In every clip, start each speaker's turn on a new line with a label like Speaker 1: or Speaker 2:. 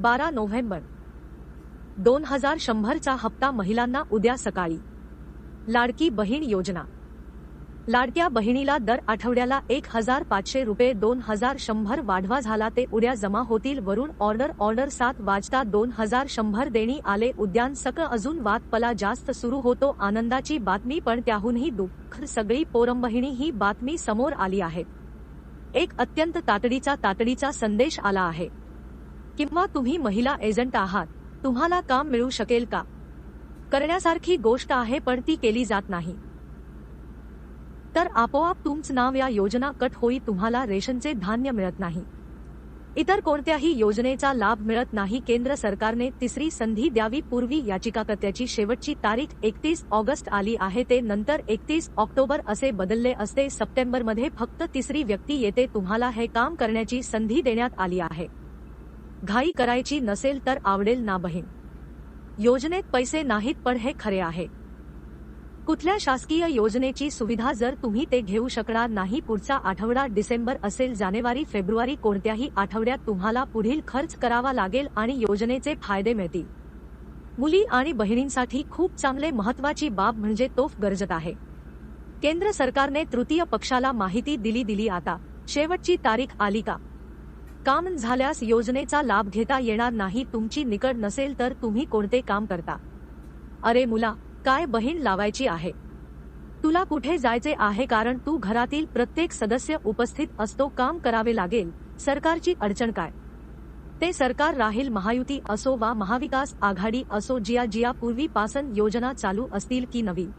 Speaker 1: बारा नोव्हेंबर. दोन हजार शंभरचा हप्ता महिलांना उद्या सकाळी. लाडकी बहीण योजना. लाडक्या बहिणीला दर आठवड्याला एक हजार पाचशे रुपये दोन हजार शंभर वाढवा झाला ते उद्या जमा होतील वरून ऑर्डर ऑर्डर सात वाजता दोन हजार शंभर देणी आले उद्यान सक अजून वादपला जास्त सुरू होतो आनंदाची बातमी पण त्याहूनही दुःख सगळी पोरंबहिणी ही बातमी समोर आली आहे. एक अत्यंत तातडीचा तातडीचा संदेश आला आहे. किंवा तुम्ही महिला एजंट आहात तुम्हाला काम मिळू शकेल का? करण्यासारखी गोष्ट आहे पण ती केली जात नाही. तर आपोआप तुमचं नाव या योजना कट होई तुम्हाला रेशनचे धान्य मिळत नाही. इतर कोणत्याही योजनेचा लाभ मिळत नाही केंद्र सरकारने तिसरी संधी द्यावी पूर्वी याचिकाकर्त्याची शेवटची तारीख एकतीस ऑगस्ट आली आहे ते नंतर एकतीस ऑक्टोबर असे बदलले असते सप्टेंबरमध्ये फक्त तिसरी व्यक्ती येते तुम्हाला हे काम करण्याची संधी देण्यात आली आहे. घाई करायची नसेल तर आवडेल ना बहीण. योजनेत पैसे नाहीत पण हे खरे आहे. कुठल्या शासकीय योजनेची सुविधा जर तुम्ही ते घेऊ शकणार नाही पुढचा आठवडा डिसेंबर असेल जानेवारी फेब्रुवारी कोणत्याही आठवड्यात तुम्हाला पुढील खर्च करावा लागेल आणि योजनेचे फायदे मिळतील. मुली आणि बहिणींसाठी खूप चांगले महत्वाची बाब म्हणजे तोफ गरजत आहे. केंद्र सरकारने तृतीय पक्षाला माहिती दिली दिली आता. शेवटची तारीख आली का? काम झाल्यास योजनेचा लाभ घेता येणार नाही तुमची निकड नसेल तर तुम्ही कोणते काम करता? अरे मुला काय बहीण लावायची आहे? तुला कुठे जायचे आहे कारण तू घरातील प्रत्येक सदस्य उपस्थित असतो काम करावे लागेल सरकारची अडचण काय? ते सरकार राहील महायुती असो वा महाविकास आघाडी असो जिया जिया पूर्वीपासून योजना चालू असतील की नवी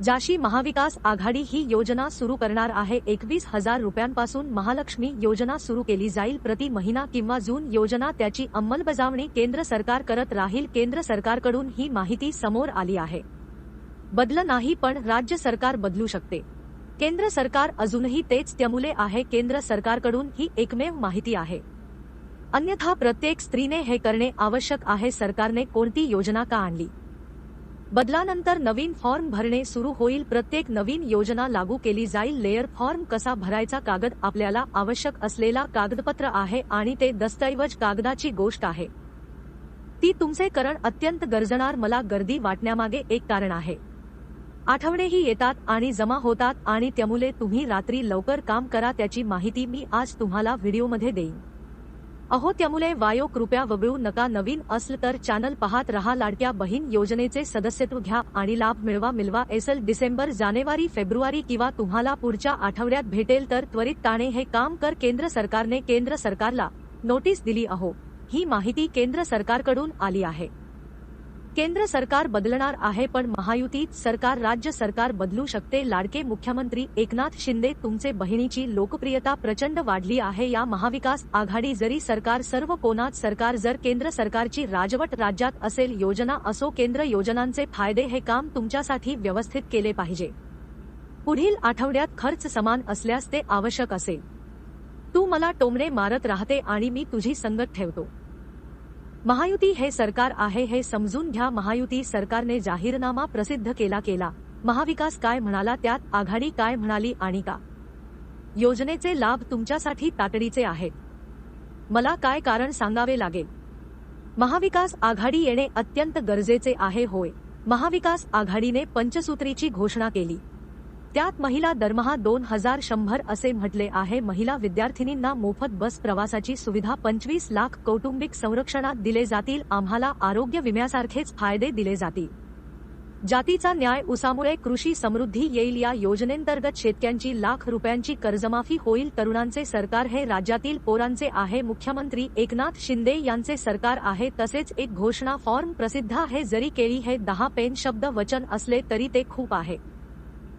Speaker 1: जाशी महाविकास आघाडी ही योजना सुरू करणार आहे. एकवीस हजार रुपयांपासून महालक्ष्मी योजना सुरू केली जाईल. प्रति महिना किंवा जून योजना त्याची अंमलबजावणी केंद्र सरकार करत राहील. केंद्र सरकारकडून ही माहिती समोर आली आहे. बदल नाही पण राज्य सरकार बदलू शकते. केंद्र सरकार अजूनही तेच त्यामुळे आहे. केंद्र सरकारकडून ही एकमेव माहिती आहे. अन्यथा प्रत्येक स्त्रीने हे करणे आवश्यक आहे. सरकारने कोणती योजना का आणली? बदलानंतर नवीन फॉर्म भरणे सुरू होईल. प्रत्येक नवीन योजना लागू केली जाईल. लेयर फॉर्म कसा भरायचा कागद आपल्याला आवश्यक असलेला कागदपत्र आहे आणि ते दस्तऐवज कागदाची गोष्ट आहे. ती तुमचे करण अत्यंत गरजणार मला गर्दी वाटण्यामागे एक कारण आहे. आठवणेही येतात आणि जमा होतात आणि त्यामुळे तुम्ही रात्री लवकर काम करा त्याची माहिती मी आज तुम्हाला व्हिडिओमध्ये देईन. अहो त्यामुळे वायो कृपया वगळू नका. नवीन असलं तर चॅनल पाहत रहा. लाडक्या बहीण योजनेचे सदस्यत्व घ्या आणि लाभ मिळवा मिळवा एसल डिसेंबर जानेवारी फेब्रुवारी किंवा तुम्हाला पुढच्या आठवड्यात भेटेल तर त्वरित ताणे हे काम कर. केंद्र सरकारने केंद्र सरकारला नोटीस दिली अहो. ही माहिती केंद्र सरकारकडून आली आहे. केंद्र सरकार बदलणार आहे पण महायुतीत सरकार राज्य सरकार बदलू शकते. लाडके मुख्यमंत्री एकनाथ शिंदे तुमचे बहिणीची लोकप्रियता प्रचंड वाढली आहे. या महाविकास आघाडी जरी सरकार सर्व कोणात सरकार जर केंद्र सरकारची राजवट राज्यात असेल योजना असो केंद्र योजनांचे फायदे हे काम तुमच्यासाठी व्यवस्थित केले पाहिजे. पुढील आठवड्यात खर्च समान असल्यास ते आवश्यक असेल. तू मला टोमणे मारत राहते आणि मी तुझी संगत ठेवतो. महायुती हे सरकार आहे हे समजून घ्या. महायुती सरकारने जाहीरनामा प्रसिद्ध केला केला. महाविकास काय म्हणाला त्यात? आघाडी काय म्हणाली आणि का? योजनेचे लाभ तुमच्यासाठी तातडीचे आहेत. मला काय कारण सांगावे लागेल? महाविकास आघाडी येणे अत्यंत गरजेचे आहे होय. महाविकास आघाडीने पंचसूत्रीची घोषणा केली. त्यात महिला दरमहा दोन हजार शंभर असे म्हटले आहे. महिला विद्यार्थिनींना मोफत बस प्रवासाची सुविधा पंचवीस लाख कौटुंबिक संरक्षणात दिले जातील. आम्हाला आरोग्य विम्यासारखेच फायदे दिले जातील. जातीचा न्याय उसामुळे कृषी समृद्धी येईल. या योजनेंतर्गत शेतक्यांची लाख रुपयांची कर्जमाफी होईल. तरुणांचे सरकार हे राज्यातील पोरांचे आहे. मुख्यमंत्री एकनाथ शिंदे यांचे सरकार आहे. तसेच एक घोषणा फॉर्म प्रसिद्ध आहे. जरी केळी हे दहा पेन शब्द वचन असले तरी ते खूप आहे.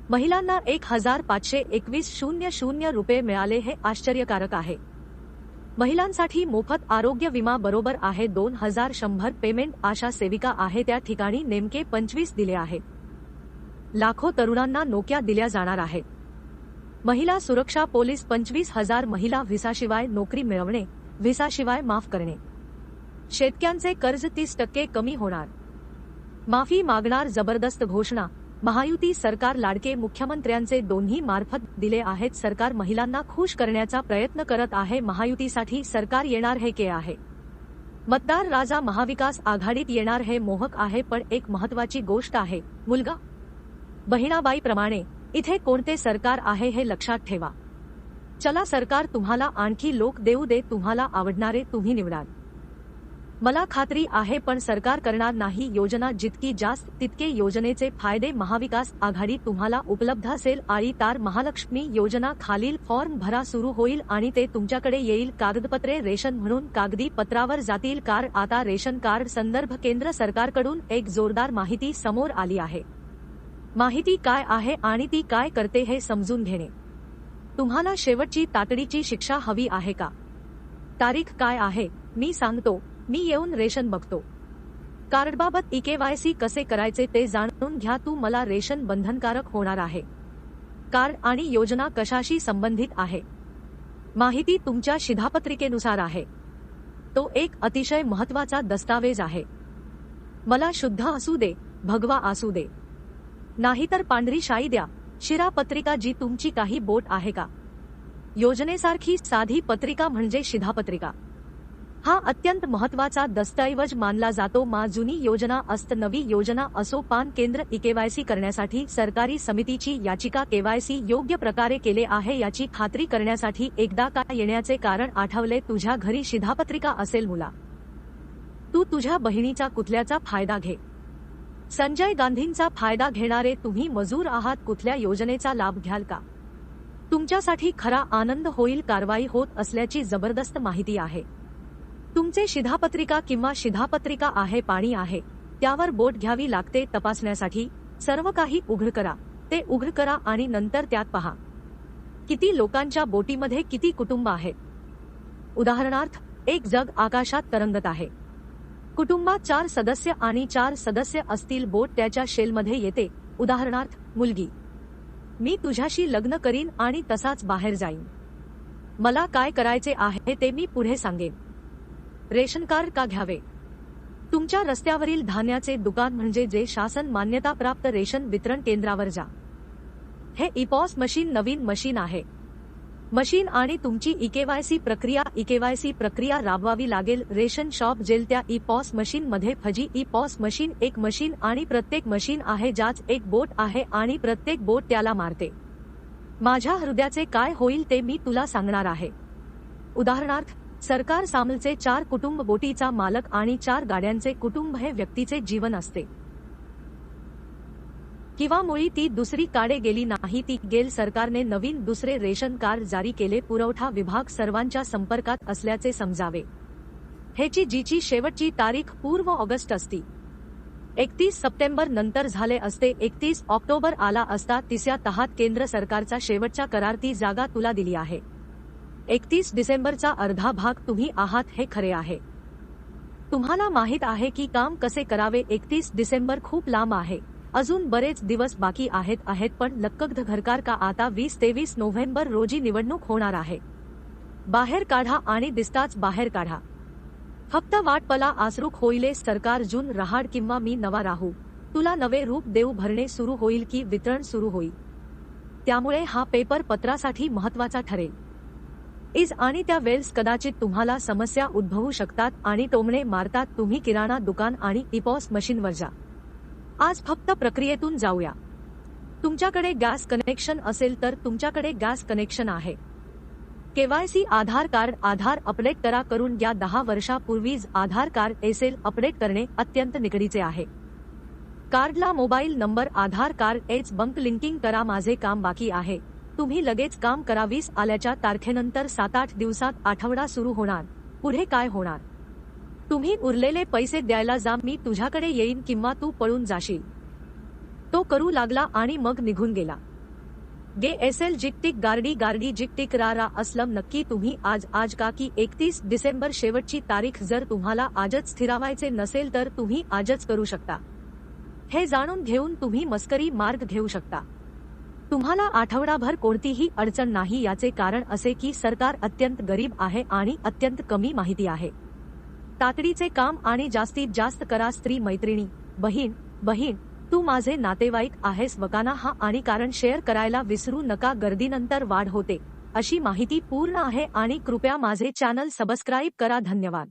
Speaker 1: महिलांना एक हजार पाचशे एकवीस शून्य शून्य रुपये मिळाले हे आश्चर्यकारक आहे. महिलांसाठी मोफत आरोग्य विमा बरोबर आहे दोन हजार शंभर पेमेंट आशा सेविका आहे त्या ठिकाणी नेमके पंचवीस दिले आहे. लाखो तरुणांना नोक्या दिल्या जाणार आहेत महिला सुरक्षा पोलीस पंचवीस हजार महिला व्हिसाशिवाय नोकरी मिळवणे व्हिसाशिवाय माफ करणे. शेतक्यांचे कर्ज तीस टक्के कमी होणार. माफी मागणार जबरदस्त घोषणा महायुती सरकार लाडके मुख्यमंत्र्यांचे दोन्ही मार्फत दिले आहेत. सरकार महिलांना खुश करण्याचा प्रयत्न करत आहे. महायुतीसाठी सरकार येणार हे के आहे. मतदार राजा महाविकास आघाडीत येणार हे मोहक आहे पण एक महत्वाची गोष्ट आहे. मुलगा बहिणाबाईप्रमाणे इथे कोणते सरकार आहे हे लक्षात ठेवा. चला सरकार तुम्हाला आणखी लोक देऊ दे तुम्हाला आवडणारे तुम्ही निवडाल. मला खात्री आहे पण सरकार करणार नाही योजना जितकी जास्त तितके योजनेचे फायदे महाविकास आघाडी तुम्हाला उपलब्ध असेल आळी तार महालक्ष्मी योजना खालील फॉर्म भरा सुरू होईल आणि ते तुमच्याकडे येईल. कागदपत्रे रेशन म्हणून कागदी पत्रावर जातील. कार्ड आता रेशन कार्ड संदर्भ केंद्र सरकारकडून एक जोरदार माहिती समोर आली आहे. माहिती काय आहे आणि ती काय करते हे समजून घेणे. तुम्हाला शेवटची तातडीची शिक्षा हवी आहे का? तारीख काय आहे? मी सांगतो. मी येऊन रेशन बघतो. कार्डबाबत इकेवायसी कसे करायचे ते जाणून घ्या तू मला रेशन बंधनकारक होणार आहे. कार्ड आणि योजना कशाशी संबंधित आहे? माहिती तुमच्या शिधापत्रिकेनुसार आहे. तो एक अतिशय महत्त्वाचा दस्तावेज आहे. मला शुद्ध असू दे भगवा असू दे. नाहीतर पांढरी शाई द्या शिरापत्रिका जी तुमची काही बोट आहे का? योजनेसारखी साधी पत्रिका म्हणजे शिधापत्रिका. हा अत्यंत महत्त्वाचा दस्तऐवज मानला जातो. मा जुनी योजना अस्त नवी योजना असो पान केंद्र इकेवायसी करण्यासाठी सरकारी समितीची याचिका केवायसी योग्य प्रकारे केले आहे याची खात्री करण्यासाठी एकदा का येण्याचे कारण आठवले. तुझ्या घरी शिधापत्रिका असेल मुला. तू तुझ्या बहिणीचा कुठल्याचा फायदा घे. संजय गांधींचा फायदा घेणारे तुम्ही मजूर आहात कुठल्या योजनेचा लाभ घ्याल का? तुमच्यासाठी खरा आनंद होईल कारवाई होत असल्याची जबरदस्त माहिती आहे. तुमचे शिधापत्रिका किंवा शिधापत्रिका आहे पाणी आहे. त्यावर बोट घ्यावी लागते तपासण्यासाठी. सर्व काही उघड करा. ते उघड करा आणि नंतर त्यात पहा. किती लोकांच्या बोटीमध्ये किती कुटुंब आहेत? उदाहरणार्थ एक जग आकाशात तरंगत आहे. कुटुंबात चार सदस्य आणि चार सदस्य असतील बोट त्याच्या शेलमध्ये येते. उदाहरणार्थ मुलगी. मी तुझ्याशी लग्न करीन आणि तसाच बाहेर जाईन. मला काय करायचे आहे ते मी पुढे सांगेन. रेशन कार्ड का घ्यावे? तुमच्या रस्त्यावरील धान्याचे दुकान म्हणजे जे शासन मान्यताप्राप्त रेशन वितरण केंद्रावर जा. हे इपॉस मशीन नवीन मशीन आहे. मशीन आणि तुमची इकेवायसी प्रक्रिया इकेवायसी प्रक्रिया राबवावी लागेल. रेशन शॉप जेल त्या इपॉस मशीन मध्ये फजी. इपॉस मशीन एक मशीन आणि प्रत्येक मशीन आहे ज्याच एक बोट आहे आणि प्रत्येक बोट त्याला मारते. माझ्या हृदयाचे काय होईल ते मी तुला सांगणार आहे. उदाहरणार्थ सरकार सामलचे चार कुटुंब बोटीचा मालक आणि चार गाड्यांचे कुटुंब हे व्यक्तीचे जीवन असते. किंवा मुळी ती दुसरी काडे गेली नाही ती गेल सरकारने नवीन दुसरे रेशन कार्ड जारी केले पुरवठा विभाग सर्वांच्या संपर्कात असल्याचे समजावे. हेची जीची शेवटची तारीख पूर्व ऑगस्ट असती. एकतीस सप्टेंबर नंतर झाले असते एकतीस ऑक्टोबर आला असता तिसऱ्या तहात केंद्र सरकारचा शेवटचा करार ती जागा तुला दिली आहे. एकतीस डिसेंबरचा अर्धा भाग तुम्ही आहात हे खरे आहे. तुम्हाला माहीत आहे की काम कसे करावे एकतीस डिसेंबर खूप लांब आहे. अजून बरेच दिवस बाकी आहेत आहेत पण लक्कगध घरकार का आता वीस तेवीस नोव्हेंबर रोजी निवडणूक होणार आहे. बाहेर काढा आणि दिसताच बाहेर काढा. फक्त वाटपला आसरूक होईले सरकार जून रहाड किंवा मी नवा राहू. तुला नवे रूप देऊ भरणे सुरू होईल की वितरण सुरू होईल. त्यामुळे हा पेपर पत्रासाठी महत्त्वाचा ठरेल. इज आणि त्या वेल्स कदाचित तुम्हाला समस्या उद्भवू शकतात आणि टोमणे मारतात. तुम्ही किराणा दुकान आणि इपॉस मशीनवर जा. आज फक्त प्रक्रियेतून जाऊया. तुमच्याकडे गॅस कनेक्शन असेल तर तुमच्याकडे गॅस कनेक्शन आहे. KYC Aadhaar card Aadhaar update करा करून या दहा वर्षापूर्वीच आधार कार्ड एसेल अपडेट करणे अत्यंत निगडीचे आहे. कार्डला मोबाईल नंबर आधार कार्ड एच बंक लिंकिंग करा. माझे काम बाकी आहे. तुम्ही लगेच काम करावीस आल्याच्या तारखेनंतर सात आठ दिवसात आठवडा सुरू होणार. पुढे काय होणार? तुम्ही उरलेले पैसे द्यायला जा मी तुझ्याकडे येईन किंवा तू पळून जाशील. तो करू लागला आणि मग निघून गेला. गे एस एल जिकटिक गार्डी गार्डी जिकटिक रा रा असलम नक्की तुम्ही आज आज का की एकतीस डिसेंबर शेवटची तारीख जर तुम्हाला आजच स्थिरावायचे नसेल तर तुम्ही आजच करू शकता. हे जाणून घेऊन तुम्ही मस्करी मार्ग घेऊ शकता. तुम्हाला आठवडाभर कोणतीही अडचण नाही याचे कारण असे की सरकार अत्यंत गरीब आहे आणि अत्यंत कमी माहिती आहे. तातडीचे काम आणि जास्तीत जास्त करा स्त्री मैत्रिणी बहीण बहीण तू माझे नातेवाईक आहेस वकाना हा आणि कारण शेअर करायला विसरू नका गर्दीनंतर वाढ होते अशी माहिती पूर्ण आहे आणि कृपया माझे चॅनल सबस्क्राईब करा धन्यवाद.